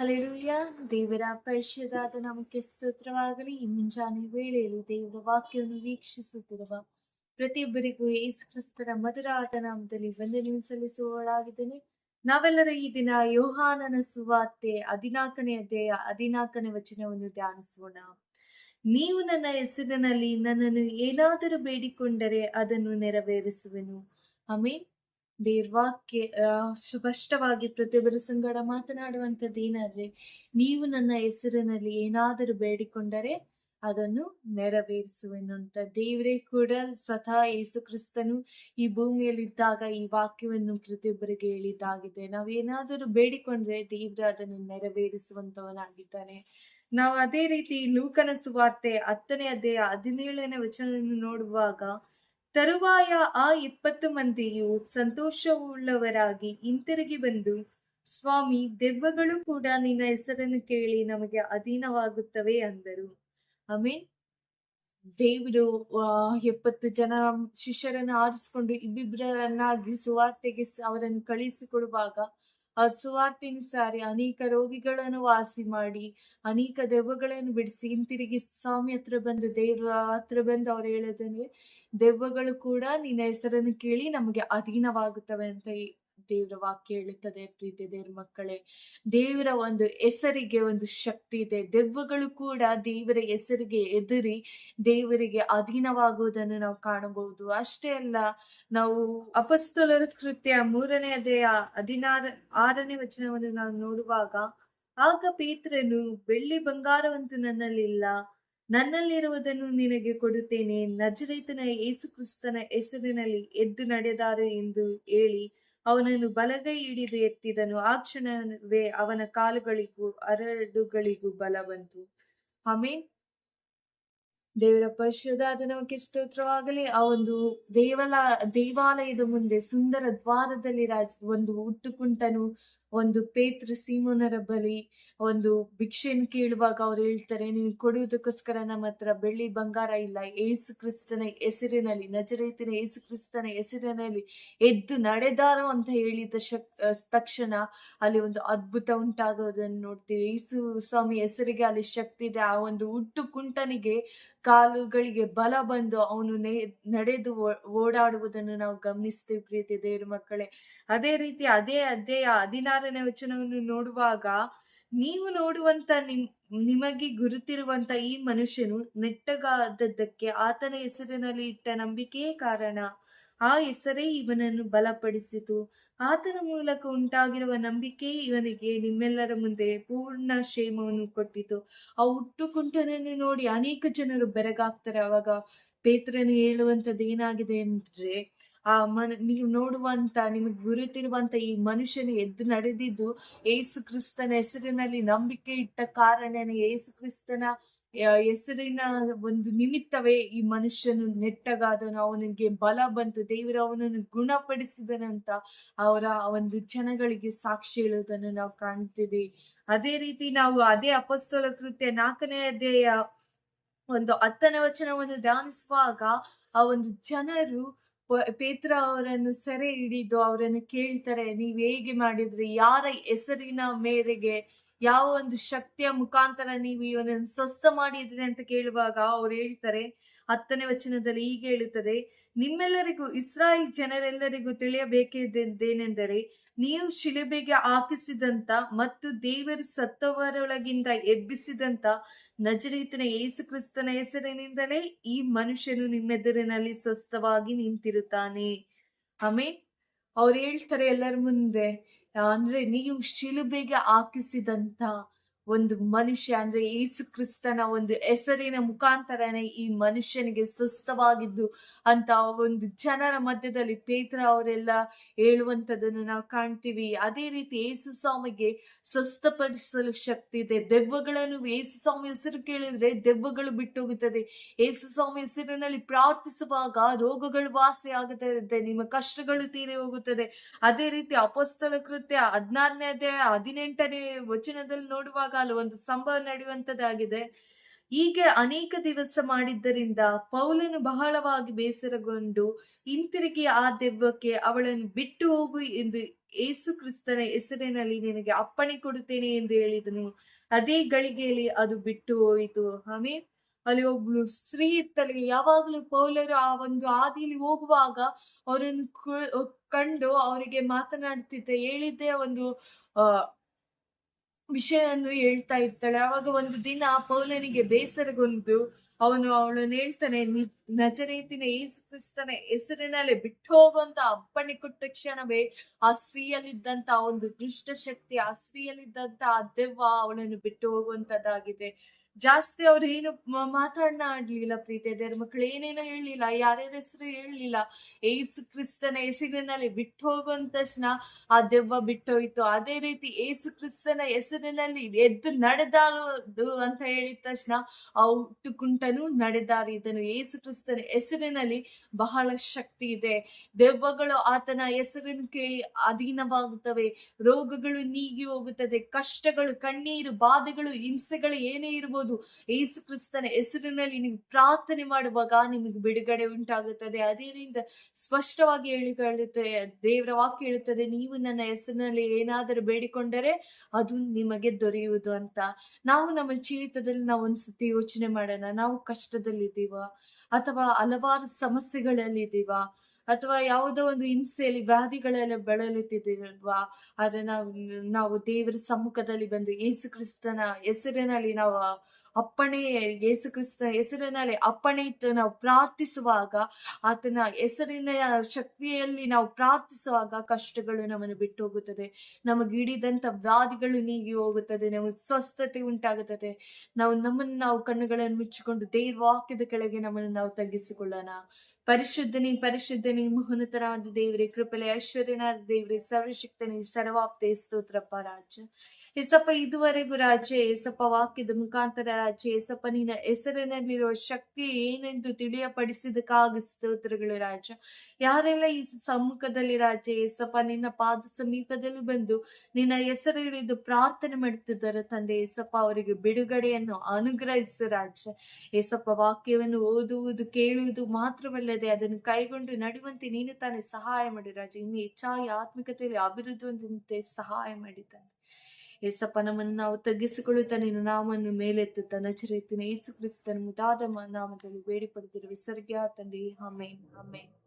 Alleluia ದೇವರ ಪರಿಶುದ್ಧಾದ ನಮಗೆ ಸ್ತೋತ್ರವಾಗಲಿ. ಈ ಮುಂಜಾನೆ ವೇಳೆಯಲ್ಲಿ ದೇವರ ವಾಕ್ಯವನ್ನು ವೀಕ್ಷಿಸುತ್ತಿರುವ ಪ್ರತಿಯೊಬ್ಬರಿಗೂ ಯೇಸು ಕ್ರಿಸ್ತನ ಮಧುರಾದ ನಾಮದಲ್ಲಿ ವಂದನೆ ಸಲ್ಲಿಸುವವಳಾಗಿದ್ದೇನೆ. ನಾವೆಲ್ಲರ ಈ ದಿನ ಯೋಹಾನನ ಸುವಾರ್ತೆ ಹದಿನಾಲ್ಕನೇ ಅಧ್ಯಾಯ ಹದಿನಾಲ್ಕನೇ ವಚನವನ್ನು ಧ್ಯಾನಿಸೋಣ. ನೀವು ನನ್ನ ಹೆಸರಿನಲ್ಲಿ ನನ್ನನ್ನು ಏನಾದರೂ ಬೇಡಿಕೊಂಡರೆ ಅದನ್ನು ನೆರವೇರಿಸುವೆನು. ಐ ದೇವ್ರ ವಾಕ್ಯ ಆ, ಸ್ಪಷ್ಟವಾಗಿ ಪ್ರತಿಯೊಬ್ಬರ ಸಂಗಡ ಮಾತನಾಡುವಂಥದ್ದು ನೀವು ನನ್ನ ಹೆಸರಿನಲ್ಲಿ ಏನಾದರೂ ಬೇಡಿಕೊಂಡರೆ ಅದನ್ನು ನೆರವೇರಿಸುವೆನು ಅಂತ ದೇವರೇ ಕೂಡ ಸ್ವತಃ ಯೇಸು ಕ್ರಿಸ್ತನು ಈ ಭೂಮಿಯಲ್ಲಿದ್ದಾಗ ಈ ವಾಕ್ಯವನ್ನು ಪ್ರತಿಯೊಬ್ಬರಿಗೆ ಹೇಳಿದ್ದಾಗಿದೆ. ನಾವೇನಾದರೂ ಬೇಡಿಕೊಂಡ್ರೆ ದೇವ್ರ ಅದನ್ನು ನೆರವೇರಿಸುವಂತವನಾಗಿದ್ದಾನೆ ನಾವು ಅದೇ ರೀತಿ ಲೂಕನ ಸುವಾರ್ತೆ ಹತ್ತನೇ ಅಧ್ಯಾಯ ಹದಿನೇಳನೇ ವಚನವನ್ನು ನೋಡುವಾಗ ತರುವಾಯ ಆ ಇಪ್ಪತ್ತು ಮಂದಿಯು ಸಂತೋಷವುಳ್ಳವರಾಗಿ ಹಿಂತಿರುಗಿ ಬಂದು, ಸ್ವಾಮಿ, ದೆವ್ವಗಳು ಕೂಡ ನಿನ್ನ ಹೆಸರನ್ನು ಕೇಳಿ ನಮಗೆ ಅಧೀನವಾಗುತ್ತವೆ ಅಂದರು. ಆಮೇನ್. ದೇವರು ಎಪ್ಪತ್ತು ಜನ ಶಿಷ್ಯರನ್ನು ಆರಿಸಿಕೊಂಡು ಇಬ್ಬಿಬ್ಬರನ್ನಾಗಿ ಸುವಾರ್ತೆಗೆ ಅವರನ್ನು ಕಳಿಸಿಕೊಡುವಾಗ ಆ ಸುವಾರ್ತೆನುಸಾರಿ ಅನೇಕ ರೋಗಿಗಳನ್ನು ವಾಸಿ ಮಾಡಿ, ಅನೇಕ ದೆವ್ವಗಳನ್ನು ಬಿಡಿಸಿ ಹಿಂತಿರುಗಿ ಸ್ವಾಮಿ ಹತ್ರ ಬಂದು ದೇವ್ರ ಹತ್ರ ಬಂದು ಅವ್ರು ಹೇಳೋದಂದ್ರೆ ದೆವ್ವಗಳು ಕೂಡ ನಿನ್ನ ಹೆಸರನ್ನು ಕೇಳಿ ನಮಗೆ ಅಧೀನವಾಗುತ್ತವೆ ಅಂತ ದೇವರ ವಾಕ್ಯ ಹೇಳುತ್ತದೆ, ಪ್ರೀತಿ ದೇವ್ರ ಮಕ್ಕಳೇ. ದೇವರ ಒಂದು ಹೆಸರಿಗೆ ಒಂದು ಶಕ್ತಿ ಇದೆ. ದೆವ್ವಗಳು ಕೂಡ ದೇವರ ಹೆಸರಿಗೆ ಎದುರಿ ದೇವರಿಗೆ ಅಧೀನವಾಗುವುದನ್ನು ನಾವು ಕಾಣಬಹುದು. ಅಷ್ಟೇ ಅಲ್ಲ, ನಾವು ಅಪಸ್ತಲರ ಕೃತ್ಯ ಮೂರನೇ ಅಧ್ಯಾಯ ಹದಿನಾರ, ಆರನೇ ವಚನವನ್ನು ನಾವು ನೋಡುವಾಗ, ಆಗ ಪೇತ್ರನು, ಬೆಳ್ಳಿ ಬಂಗಾರವಂತೂ ನನ್ನಲ್ಲಿಲ್ಲ ನನ್ನಲ್ಲಿರುವುದನ್ನು ನಿನಗೆ ಕೊಡುತ್ತೇನೆ. ನಜರೇತನ ಯೇಸುಕ್ರಿಸ್ತನ ಹೆಸರಿನಲ್ಲಿ ಎದ್ದು ನಡೆದಾರೆ ಎಂದು ಹೇಳಿ ಅವನನ್ನು ಬಲಗೈ ಹಿಡಿದು ಎತ್ತಿದನು. ಆ ಕ್ಷಣವೇ ಅವನ ಕಾಲುಗಳಿಗೂ ಅರಡುಗಳಿಗೂ ಬಲ ಬಂತು. ಆಮೇನ್. ದೇವರ ಪರಿಶುದ್ಧಾದ ನಮಗೆ ಸ್ತೋತ್ರವಾಗಲಿ. ಆ ಒಂದು ದೇವಲ ದೇವಾಲಯದ ಮುಂದೆ ಸುಂದರ ದ್ವಾರದಲ್ಲಿ ರಾಜ ಒಂದು ಹುಟ್ಟುಕುಂಟನು ಒಂದು ಪೇತ್ರ ಸೀಮೋನರ ಬಳಿ ಒಂದು ಭಿಕ್ಷೆಯನ್ನು ಕೇಳುವಾಗ ಅವ್ರು ಹೇಳ್ತಾರೆ, ನೀನು ಕೊಡುವುದಕ್ಕೋಸ್ಕರ ನಮ್ಮ ಹತ್ರ ಬೆಳ್ಳಿ ಬಂಗಾರ ಇಲ್ಲ. ಏಸು ಕ್ರಿಸ್ತನ ಹೆಸರಿನಲ್ಲಿ, ನಜರೇತಿನ ಏಸು ಕ್ರಿಸ್ತನ ಹೆಸರಿನಲ್ಲಿ ಎದ್ದು ನಡೆದಾರೋ ಅಂತ ಹೇಳಿದ ಶಕ್ ತಕ್ಷಣ ಅಲ್ಲಿ ಒಂದು ಅದ್ಭುತ ಉಂಟಾಗೋದನ್ನು ನೋಡ್ತೀವಿ. ಏಸು ಸ್ವಾಮಿ ಹೆಸರಿಗೆ ಅಲ್ಲಿ ಶಕ್ತಿ ಇದೆ. ಆ ಒಂದು ಹುಟ್ಟು ಕುಂಟನಿಗೆ ಕಾಲುಗಳಿಗೆ ಬಲ ಬಂದು ಅವನು ನೆ, ನಡೆದು ಓಡಾಡುವುದನ್ನು ನಾವು ಗಮನಿಸ್ತೀವಿ ಪ್ರೀತಿ ದೇವ್ರ ಮಕ್ಕಳೇ. ಅದೇ ರೀತಿ ಅದೇ ಅಧ್ಯಾಯ ಹದಿನಾರನೇ ವಚನವನ್ನು ನೋಡುವಾಗ ನೀವು ನೋಡುವಂತ ನಿಮ್, ನಿಮಗೆ ಗುರುತಿರುವಂತ ಈ ಮನುಷ್ಯನು ನೆಟ್ಟಗಾದದ್ದಕ್ಕೆ ಆತನ ಹೆಸರಿನಲ್ಲಿ ಇಟ್ಟ ನಂಬಿಕೆಯೇ ಕಾರಣ. ಆ ಹೆಸರೇ ಇವನನ್ನು ಬಲಪಡಿಸಿತು. ಆತನ ಮೂಲಕ ಉಂಟಾಗಿರುವ ನಂಬಿಕೆ ಇವನಿಗೆ ನಿಮ್ಮೆಲ್ಲರ ಮುಂದೆ ಪೂರ್ಣ ಕ್ಷೇಮವನ್ನು ಕೊಟ್ಟಿತು. ಆ ಹುಟ್ಟು ಕುಂಟನನ್ನು ನೋಡಿ ಅನೇಕ ಜನರು ಬೆರಗಾಗ್ತಾರೆ. ಅವಾಗ ಪೇತ್ರನು ಹೇಳುವಂಥದ್ದು ಏನಾಗಿದೆ ಅಂದ್ರೆ ಆ ಮನ, ನೀವು ನೋಡುವಂತ, ನಿಮಗೆ ಗುರುತಿರುವಂತ ಈ ಮನುಷ್ಯನ ಎದ್ದು ನಡೆದಿದ್ದು ಏಸು ಕ್ರಿಸ್ತನ ಹೆಸರಿನಲ್ಲಿ ನಂಬಿಕೆ ಇಟ್ಟ ಕಾರಣನೇ ಏಸು ಕ್ರಿಸ್ತನ ಹೆಸರಿನ ಒಂದು ನಿಮಿತ್ತವೇ ಈ ಮನುಷ್ಯನು ನೆಟ್ಟಗಾದನು. ಅವನಿಗೆ ಬಲ ಬಂತು. ದೇವರು ಅವನನ್ನು ಗುಣಪಡಿಸಿದನಂತ ಅವರ ಒಂದು ಜನಗಳಿಗೆ ಸಾಕ್ಷಿ ಹೇಳುವುದನ್ನು ನಾವು ಕಾಣ್ತೀವಿ. ಅದೇ ರೀತಿ ನಾವು ಅದೇ ಅಪಸ್ತೋಲ ಕೃತ್ಯ ನಾಲ್ಕನೇ ಅಧ್ಯಾಯ ಒಂದು ಹತ್ತನೇ ವಚನವನ್ನು ಧ್ಯಾನಿಸುವಾಗ ಆ ಒಂದು ಜನರು ಪೇತ್ರ ಅವರನ್ನು ಸೆರೆ ಹಿಡಿದು ಅವರನ್ನು ಕೇಳ್ತಾರೆ, ನೀವ್ ಹೇಗೆ ಮಾಡಿದ್ರಿ? ಯಾರ ಹೆಸರಿನ ಮೇರೆಗೆ ಯಾವ ಒಂದು ಶಕ್ತಿಯ ಮುಖಾಂತರ ನೀವು ಇವನನ್ನು ಸ್ವಸ್ಥ ಮಾಡಿದ್ರಿ? ಅಂತ ಕೇಳುವಾಗ ಅವ್ರು ಹೇಳ್ತಾರೆ ಹತ್ತನೇ ವಚನದಲ್ಲಿ ಹೀಗೆ ಹೇಳುತ್ತದೆ, ನಿಮ್ಮೆಲ್ಲರಿಗೂ ಇಸ್ರಾಯೇಲ್ ಜನರೆಲ್ಲರಿಗೂ ತಿಳಿಯಬೇಕೆಂದೇನೆಂದರೆ ನೀವು ಶಿಲುಬೆಗೆ ಹಾಕಿಸಿದಂತ ಮತ್ತು ದೇವರು ಸತ್ತವರೊಳಗಿಂದ ಎಬ್ಬಿಸಿದಂತ ನಜರೀತನ ಯೇಸು ಕ್ರಿಸ್ತನ ಹೆಸರಿನಿಂದಲೇ ಈ ಮನುಷ್ಯನು ನಿಮ್ಮೆದುರಿನಲ್ಲಿ ಸ್ವಸ್ಥವಾಗಿ ನಿಂತಿರುತ್ತಾನೆ. ಆಮೇನ್. ಅವ್ರು ಹೇಳ್ತಾರೆ ಎಲ್ಲರ ಮುಂದೆ, ಅಂದ್ರೆ ನೀವು ಶಿಲುಬೆಗೆ ಹಾಕಿಸಿದಂತ ಒಂದು ಮನುಷ್ಯ ಅಂದ್ರೆ ಏಸು ಕ್ರಿಸ್ತನ ಒಂದು ಹೆಸರಿನ ಮುಖಾಂತರನೇ ಈ ಮನುಷ್ಯನಿಗೆ ಸ್ವಸ್ಥವಾಗಿದ್ದು ಅಂತ ಒಂದು ಜನರ ಮಧ್ಯದಲ್ಲಿ ಪೇತ್ರ ಅವರೆಲ್ಲ ಹೇಳುವಂಥದ್ದನ್ನು ನಾವು ಕಾಣ್ತೀವಿ. ಅದೇ ರೀತಿ ಯೇಸು ಸ್ವಾಮಿಗೆ ಸ್ವಸ್ಥಪಡಿಸಲು ಶಕ್ತಿ ಇದೆ. ದೆವ್ವಗಳನ್ನು ಯೇಸು ಸ್ವಾಮಿ ಹೆಸರು ಕೇಳಿದ್ರೆ ದೆವ್ವಗಳು ಬಿಟ್ಟು ಹೋಗುತ್ತದೆ ಯೇಸು ಸ್ವಾಮಿ ಹೆಸರಿನಲ್ಲಿ ಪ್ರಾರ್ಥಿಸುವಾಗ ರೋಗಗಳು ವಾಸಿ ಆಗುತ್ತದೆ, ನಿಮ್ಮ ಕಷ್ಟಗಳು ತೀರಿ ಹೋಗುತ್ತದೆ. ಅದೇ ರೀತಿ ಅಪಸ್ತಲ ಕೃತ್ಯ ಹದಿನಾರನೇ ಅಧ್ಯಾಯ ಹದಿನೆಂಟನೇ ವಚನದಲ್ಲಿ ನೋಡುವಾಗ ಅಲ್ಲಿ ಒಂದು ಸಂಭವ ನಡೆಯುವಂತದ್ದಾಗಿದೆ ಹೀಗೆ ಅನೇಕ ದಿವಸ ಮಾಡಿದ್ದರಿಂದ ಪೌಲನು ಬಹಳವಾಗಿ ಬೇಸರಗೊಂಡು ಹಿಂತಿರುಗಿ ಆ ದೆವ್ವಕ್ಕೆ ಅವಳನ್ನು ಬಿಟ್ಟು ಹೋಗು ಎಂದು ಏಸು ಕ್ರಿಸ್ತನ ಹೆಸರಿನಲ್ಲಿ ನಿನಗೆ ಅಪ್ಪಣೆ ಕೊಡುತ್ತೇನೆ ಎಂದು ಹೇಳಿದನು. ಅದೇ ಗಳಿಗೆಯಲ್ಲಿ ಅದು ಬಿಟ್ಟು ಹೋಯಿತು. ಆಮೇ ಅಲ್ಲಿ ಒಬ್ಳು ಸ್ತ್ರೀ ಇತ್ತಲ್ಲಿ ಯಾವಾಗಲೂ ಪೌಲರು ಆ ಒಂದು ಹಾದಿಯಲ್ಲಿ ಹೋಗುವಾಗ ಅವರನ್ನು ಕಂಡು ಅವರಿಗೆ ಮಾತನಾಡುತ್ತಿದ್ದ ಹೇಳಿದ್ದೆ ಒಂದು ವಿಷಯವನ್ನು ಹೇಳ್ತಾ ಇರ್ತಾಳೆ. ಅವಾಗ ಒಂದು ದಿನ ಪೌಲನಿಗೆ ಬೇಸರಗೊಂಡು ಅವನು ಅವಳನ್ನು ಹೇಳ್ತಾನೆ ನಜರೇತಿನ ಏಸು ಕ್ರಿಸ್ತನ ಹೆಸರಿನಲ್ಲೇ ಬಿಟ್ಟು ಹೋಗುವಂತ ಅಪ್ಪಣೆ ಕೊಟ್ಟ ಕ್ಷಣವೇ ಆ ಸ್ತ್ರೀಯಲ್ಲಿದ್ದಂತ ಒಂದು ದುಷ್ಟ ಶಕ್ತಿ, ಆ ಸ್ತ್ರೀಯಲ್ಲಿದ್ದಂತ ದೆವ್ವ ಅವಳನ್ನು ಬಿಟ್ಟು ಹೋಗುವಂತದ್ದಾಗಿದೆ ಜಾಸ್ತಿ ಅವ್ರು ಏನು ಆಡ್ಲಿಲ್ಲ ಪ್ರೀತಿ. ದೇವ್ರ ಮಕ್ಳು ಏನೇನೋ ಹೇಳಲಿಲ್ಲ, ಯಾರ್ಯಾರ ಹೆಸರು ಹೇಳಲಿಲ್ಲ. ಏಸು ಕ್ರಿಸ್ತನ ಹೆಸರಿನಲ್ಲಿ ಬಿಟ್ಟು ಹೋಗುವಂತ ತಕ್ಷಣ ಆ ದೆವ್ವ ಬಿಟ್ಟೋಯ್ತು. ಅದೇ ರೀತಿ ಏಸು ಕ್ರಿಸ್ತನ ಹೆಸರಿನಲ್ಲಿ ಎದ್ದು ನಡೆದಾರದು ಅಂತ ಹೇಳಿದ ತಕ್ಷಣ ಆ ಹುಟ್ಟುಕುಂಟನು ನಡೆದಾರಿದನು ಏಸು ಕ್ರಿಸ್ತನ ಹೆಸರಿನಲ್ಲಿ ಬಹಳ ಶಕ್ತಿ ಇದೆ. ದೆವ್ವಗಳು ಆತನ ಹೆಸರನ್ನು ಕೇಳಿ ಅಧೀನವಾಗುತ್ತವೆ. ರೋಗಗಳು ನೀಗಿ ಹೋಗುತ್ತದೆ. ಕಷ್ಟಗಳು, ಕಣ್ಣೀರು, ಬಾಧೆಗಳು, ಹಿಂಸೆಗಳು ಏನೇ ಇರ್ಬೋದು ಏಸು ಕ್ರಿಸ್ತನ ಹೆಸರಿನಲ್ಲಿ ನೀವು ಪ್ರಾರ್ಥನೆ ಮಾಡುವಾಗ ನಿಮಗೆ ಬಿಡುಗಡೆ ಉಂಟಾಗುತ್ತದೆ. ಅದೇನಿಂದ ಸ್ಪಷ್ಟವಾಗಿ ಹೇಳಿಕೊಳ್ಳುತ್ತೆ, ದೇವರ ವಾಕ್ಯ ಹೇಳುತ್ತದೆ, ನೀವು ನನ್ನ ಹೆಸರಿನಲ್ಲಿ ಏನಾದರೂ ಬೇಡಿಕೊಂಡರೆ ಅದು ನಿಮಗೆ ದೊರೆಯುವುದು ಅಂತ. ನಾವು ನಮ್ಮ ಜೀವಿತದಲ್ಲಿ ನಾವು ಒಂದ್ಸತಿ ಯೋಚನೆ ಮಾಡೋಣ, ನಾವು ಕಷ್ಟದಲ್ಲಿದ್ದೀವ ಅಥವಾ ಹಲವಾರು ಸಮಸ್ಯೆಗಳಲ್ಲಿದ್ದೀವ. ಅಥವಾ ಯಾವುದೋ ಒಂದು ಹಿಂಸೆಯಲ್ಲಿ ವ್ಯಾಧಿಗಳೆಲ್ಲ ಬಳಲುತ್ತಿದ್ದೀರಲ್ವಾ? ಆದ್ರೆ ನಾವು ನಾವು ದೇವರ ಸಮ್ಮುಖದಲ್ಲಿ ಬಂದು ಯೇಸು ಕ್ರಿಸ್ತನ ಹೆಸರಿನಲ್ಲಿ ನಾವು ಅಪ್ಪಣೆ ಯೇಸು ಕ್ರಿಸ್ತನ ಹೆಸರಿನಲ್ಲಿ ಅಪ್ಪಣೆ ಇಟ್ಟು ನಾವು ಪ್ರಾರ್ಥಿಸುವಾಗ ಆತನ ಹೆಸರಿನ ಶಕ್ತಿಯಲ್ಲಿ ನಾವು ಪ್ರಾರ್ಥಿಸುವಾಗ ಕಷ್ಟಗಳು ನಮ್ಮನ್ನು ಬಿಟ್ಟು ಹೋಗುತ್ತದೆ. ನಮಗೆ ಹಿಡಿದಂಥ ವ್ಯಾಧಿಗಳು ನೀಗಿ ಹೋಗುತ್ತದೆ. ನಮಗೆ ಸ್ವಸ್ಥತೆ ಉಂಟಾಗುತ್ತದೆ. ನಾವು ನಮ್ಮನ್ನು ನಾವು ಕಣ್ಣುಗಳನ್ನು ಮುಚ್ಚಿಕೊಂಡು ದೇವಾಕ್ಯದ ಕೆಳಗೆ ನಮ್ಮನ್ನು ನಾವು ತಗ್ಗಿಸಿಕೊಳ್ಳೋಣ. ಪರಿಶುದ್ಧನಿ ಪರಿಶುದ್ಧನಿ ಮೋಹನತರಾದ ದೇವ್ರಿ ಕೃಪಲೆ ಐಶ್ವರ್ಯನಾದ ದೇವ್ರಿ, ಸರ್ವಶಕ್ತನಿ, ಸರ್ವಾಪ್ತೆ, ಸ್ತೋತ್ರಪ್ಪ ರಾಜ. ಏಸಪ್ಪ, ಇದುವರೆಗೂ ರಾಜ್ಯ ಏಸಪ್ಪ, ವಾಕ್ಯದ ಮುಖಾಂತರ ರಾಜ್ಯ ಏಸಪ್ಪ, ನಿನ್ನ ಹೆಸರಿನಲ್ಲಿರುವ ಶಕ್ತಿ ಏನೆಂದು ತಿಳಿಯಪಡಿಸಿದಕ್ಕಾಗಿ ಸ್ತೋತ್ರಗಳು ರಾಜ. ಯಾರೆಲ್ಲ ಈ ಸಮ್ಮುಖದಲ್ಲಿ ರಾಜ್ಯ ಏಸಪ್ಪ, ನಿನ್ನ ಪಾದ ಸಮೀಪದಲ್ಲಿ ಬಂದು ನಿನ್ನ ಹೆಸರಿಳಿದು ಪ್ರಾರ್ಥನೆ ಮಾಡುತ್ತಿದ್ದಾರೆ ತಂದೆ, ಏಸಪ್ಪ, ಅವರಿಗೆ ಬಿಡುಗಡೆಯನ್ನು ಅನುಗ್ರಹಿಸು ರಾಜ. ಏಸಪ್ಪ, ವಾಕ್ಯವನ್ನು ಓದುವುದು, ಕೇಳುವುದು ಮಾತ್ರವಲ್ಲದೆ ಅದನ್ನು ಕೈಗೊಂಡು ನಡುವಂತೆ ನೀನು ತಾನೇ ಸಹಾಯ ಮಾಡಿ ರಾಜ. ಇನ್ನು ಹೆಚ್ಚಾಗಿ ಆತ್ಮಿಕತೆಯಲ್ಲಿ ಅಭಿವೃದ್ಧಿ ಸಹಾಯ ಮಾಡಿದ್ದಾನೆ. ಏಸಪ್ಪ ನಮ್ಮನ್ನು ನಾವು ತಗ್ಗಿಸಿಕೊಳ್ಳುತ್ತಾ ನಿನ್ನ ನಾಮನ್ನು ಮೇಲೆತ್ತುತ್ತಾ ನಚರಿಯುತ್ತೇನೆ ಯೇಸು ಕ್ರಿಸ್ತನ ಮುದಾದ ನಾಮದಲ್ಲಿ ಬೇಡಿ ಪಡೆದಿರುವ ತಂದೆ. ಆಮೇನ್. ಆಮೇನ್.